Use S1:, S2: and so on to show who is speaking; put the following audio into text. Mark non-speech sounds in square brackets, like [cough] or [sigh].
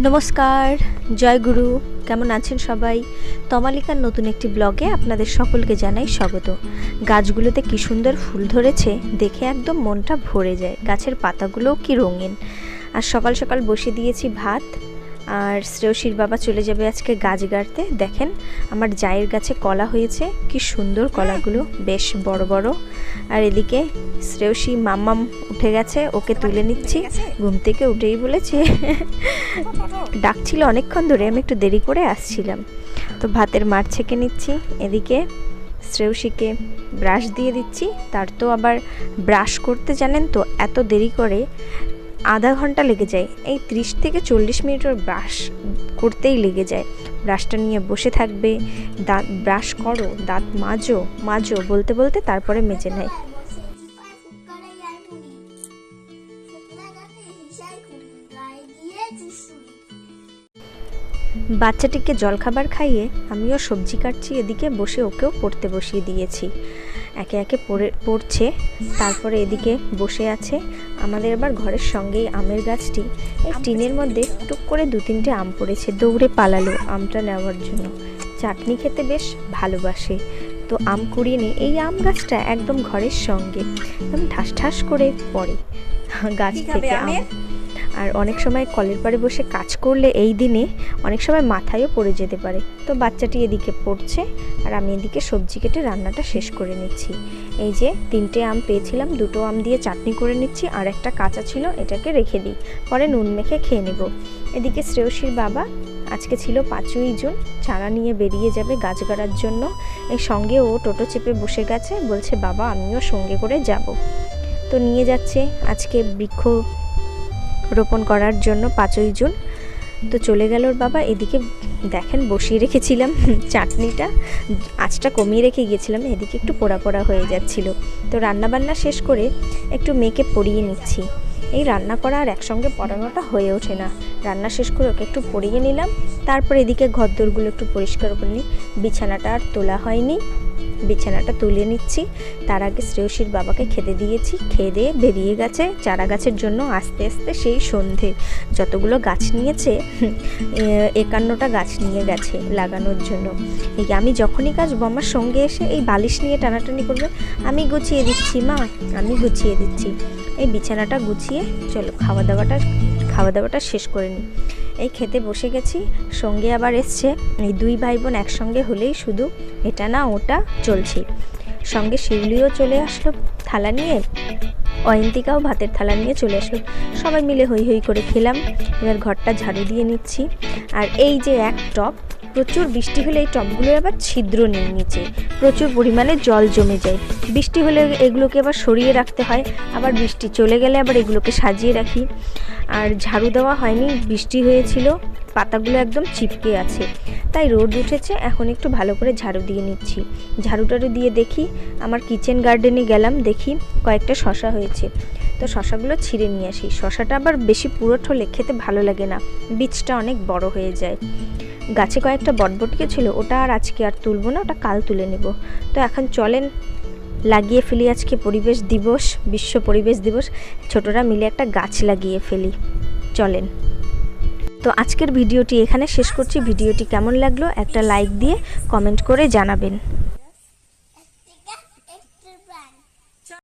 S1: নমস্কার, জয় গুরু, কেমন আছেন সবাই? তমালিকার নতুন একটি ব্লগে আপনাদের সকলকে জানাই স্বাগত। গাছগুলোতে কি সুন্দর ফুল ধরেছে, দেখে একদম মনটা ভরে যায়। গাছের পাতাগুলোও কি রঙিন। আর সকাল সকাল বসে দিয়েছি ভাত আর শ্রেয়সীর বাবা চলে যাবে আজকে গাছ গাড়তে দেখেন, আমার জায়ের গাছে কলা হয়েছে, কি সুন্দর কলাগুলো, বেশ বড় বড়। আর এদিকে শ্রেয়সী মাম্মাম উঠে গেছে, ওকে তুলে নিচ্ছি। ঘুম থেকে উঠেই বলেছে, ডাকছিল অনেকক্ষণ ধরে, আমি একটু দেরি করে আসছিলাম। তো ভাতের মার ছেঁকে নিচ্ছি, এদিকে শ্রেয়সীকে ব্রাশ দিয়ে দিচ্ছি। তার তো আবার ব্রাশ করতে জানেন তো, এত দেরি করে আধা ঘণ্টা লেগে যায়। এই ত্রিশ থেকে চল্লিশ মিনিটের ব্রাশ করতেই লেগে যায়। ব্রাশটা নিয়ে বসে থাকবে। দাঁত ব্রাশ করো, দাঁত মাজো মাজো বলতে বলতে তারপরে মেজে নেয়। বাচ্চাটিকে জলখাবার খাইয়ে আমিও সবজি কাটছি, এদিকে বসে ওকেও পড়তে বসিয়ে দিয়েছি। একে একে পড়ে পড়ছে তারপরে এদিকে বসে আছে। আমাদের এবার ঘরের সঙ্গেই আমের গাছটি। এই টিনের মধ্যে টুক করে দু তিনটে আম পড়েছে দৌড়ে পালালো আমটা নেওয়ার জন্য। চাটনি খেতে বেশ ভালোবাসে। তো আম কুড়িয়ে নিয়ে এই আম গাছটা একদম ঘরের সঙ্গে। একদম ঠাস ঠাস করে পড়ে। গাছ থেকে আম আর অনেক সময় কলের পাড়ে বসে কাজ করলে এই দিনে অনেক সময় মাথায়ও পড়ে যেতে পারে। তো বাচ্চাটি এদিকে পড়ছে আর আমি এদিকে সবজি কেটে রান্নাটা শেষ করে নিচ্ছি। এই যে তিনটে আম পেয়েছিলাম, দুটো আম দিয়ে চাটনি করে নিচ্ছি আর একটা কাঁচা ছিল, এটাকে রেখে দিই। পরে নুন মেখে খেয়ে নেব। এদিকে শ্রেয়সীর বাবা, আজকে ছিল পাঁচই জুন, চারা নিয়ে বেরিয়ে যাবে গাছ গাড়ার জন্য। এই সঙ্গে ও টোটো চেপে বসে গেছে, বলছে, বাবা, আমিও সঙ্গে করে যাব। তো নিয়ে যাচ্ছে আজকে বৃক্ষ রোপণ করার জন্য পাঁচই জুন। তো চলে গেল ওর বাবা। এদিকে দেখেন বসিয়ে রেখেছিলাম [laughs] চাটনিটা। আঁচটা কমিয়ে রেখে গিয়েছিলাম, এদিকে একটু পোড়া পোড়া হয়ে যাচ্ছিল। তো রান্নাবান্না শেষ করে একটু মেয়েকে পরিয়ে নিচ্ছি। এই রান্না করা আর একসঙ্গে পড়ানোটা হয়ে ওঠে না। রান্না শেষ করে ওকে একটু পরিয়ে নিলাম। তারপর এদিকে ঘরদোরগুলো একটু পরিষ্কার করে নিই। বিছানাটা আর তোলা হয়নি। বিছানাটা তুলে নিচ্ছি। তার আগে শ্রেয়সীর বাবাকে খেতে দিয়েছি। খেয়ে দিয়ে বেরিয়ে গেছে চারা গাছের জন্য আস্তে আস্তে সেই সন্ধে। যতগুলো গাছ নিয়েছে একান্নটা গাছ নিয়ে গেছে লাগানোর জন্য। এই আমি যখনই কাজ আমার সঙ্গে এসে এই বালিশ নিয়ে টানাটানি করবে। আমি গুছিয়ে দিচ্ছি, মা। আমি গুছিয়ে দিচ্ছি। এই বিছানাটা গুছিয়ে চলো, খাওয়া দাওয়াটা খাওয়া দাওয়াটা শেষ করে নিই। এই খেতে বসে গেছি, সঙ্গে আবার এসছে। এই দুই ভাই বোন একসঙ্গে হলেই শুধু এটা না, ওটা চলছে। সঙ্গে শিউলিও চলে আসলো থালা নিয়ে, অয়ন্তিকাও ভাতের থালা নিয়ে চলে আসলো। সবাই মিলে হই হই করে খেলাম। এবার ঘরটা ঝাড়ু দিয়ে নিচ্ছি। আর এই যে এক টপ প্রচুর বৃষ্টি হলে এই টবগুলো আবার ছিদ্র নেই নিচে। প্রচুর পরিমাণে জল জমে যায়। বৃষ্টি হলে এগুলোকে আবার সরিয়ে রাখতে হয়। আবার বৃষ্টি চলে গেলে আবার এগুলোকে সাজিয়ে রাখি। আর ঝাড়ু দেওয়া হয়নি, বৃষ্টি হয়েছিল, পাতাগুলো একদম চিপকে আছে। তাই রোদ উঠেছে, এখন একটু ভালো করে ঝাড়ু দিয়ে নিচ্ছি। ঝাড়ু টাড়ু দিয়ে দেখি, আমার কিচেন গার্ডেনে গেলাম, দেখি কয়েকটা শশা হয়েছে। তো শশাগুলো ছিঁড়ে নিয়ে আসি। শশাটা আবার বেশি পুরোট হলে খেতে ভালো লাগে না। বীজটা অনেক বড় হয়ে যায়। গাছে কয়েকটা বটবটিকে ছিল, ওটা আর আজকে আর তুলবো না, ওটা কাল তুলে নেব। তো এখন চলেন, লাগিয়ে ফেলি আজকে পরিবেশ দিবস, বিশ্ব পরিবেশ দিবস। ছোটরা মিলে একটা গাছ লাগিয়ে ফেলি। চলেন। তো আজকের ভিডিওটি এখানে শেষ করছি। ভিডিওটি কেমন লাগল একটা লাইক দিয়ে কমেন্ট করে জানাবেন।